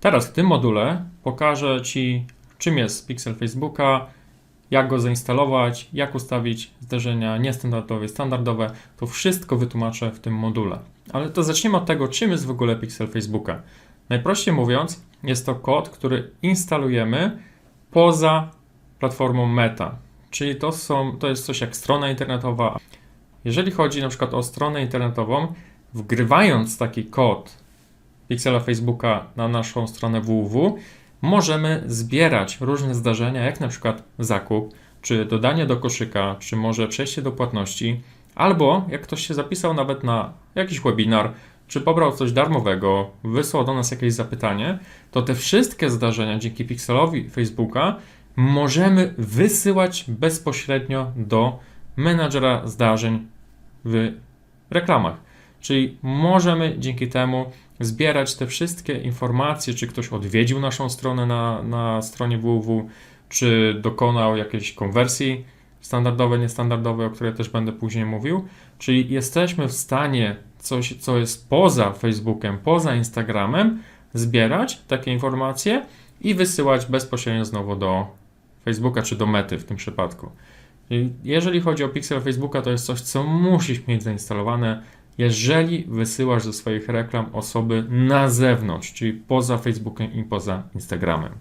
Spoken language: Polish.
Teraz w tym module pokażę Ci, czym jest Pixel Facebooka, jak go zainstalować, jak ustawić zdarzenia niestandardowe, standardowe. To wszystko wytłumaczę w tym module. Ale to zacznijmy od tego, czym jest w ogóle Pixel Facebooka. Najprościej mówiąc, jest to kod, który instalujemy poza platformą Meta. Czyli to, są, to jest coś jak strona internetowa. Jeżeli chodzi na przykład o stronę internetową, wgrywając taki kod Pixela Facebooka na naszą stronę www, możemy zbierać różne zdarzenia, jak na przykład zakup, czy dodanie do koszyka, czy może przejście do płatności, albo jak ktoś się zapisał nawet na jakiś webinar, czy pobrał coś darmowego, wysłał do nas jakieś zapytanie, to te wszystkie zdarzenia dzięki Pixelowi Facebooka możemy wysyłać bezpośrednio do menadżera zdarzeń w reklamach. Czyli możemy dzięki temu zbierać te wszystkie informacje, czy ktoś odwiedził naszą stronę na, na stronie www, czy dokonał jakiejś konwersji standardowej, niestandardowej, o której też będę później mówił. Czyli jesteśmy w stanie coś, co jest poza Facebookiem, poza Instagramem, zbierać takie informacje i wysyłać bezpośrednio znowu do Facebooka czy do mety w tym przypadku. Jeżeli chodzi o pixel Facebooka, to jest coś, co musisz mieć zainstalowane, jeżeli wysyłasz ze swoich reklam osoby na zewnątrz, czyli poza Facebookiem i poza Instagramem.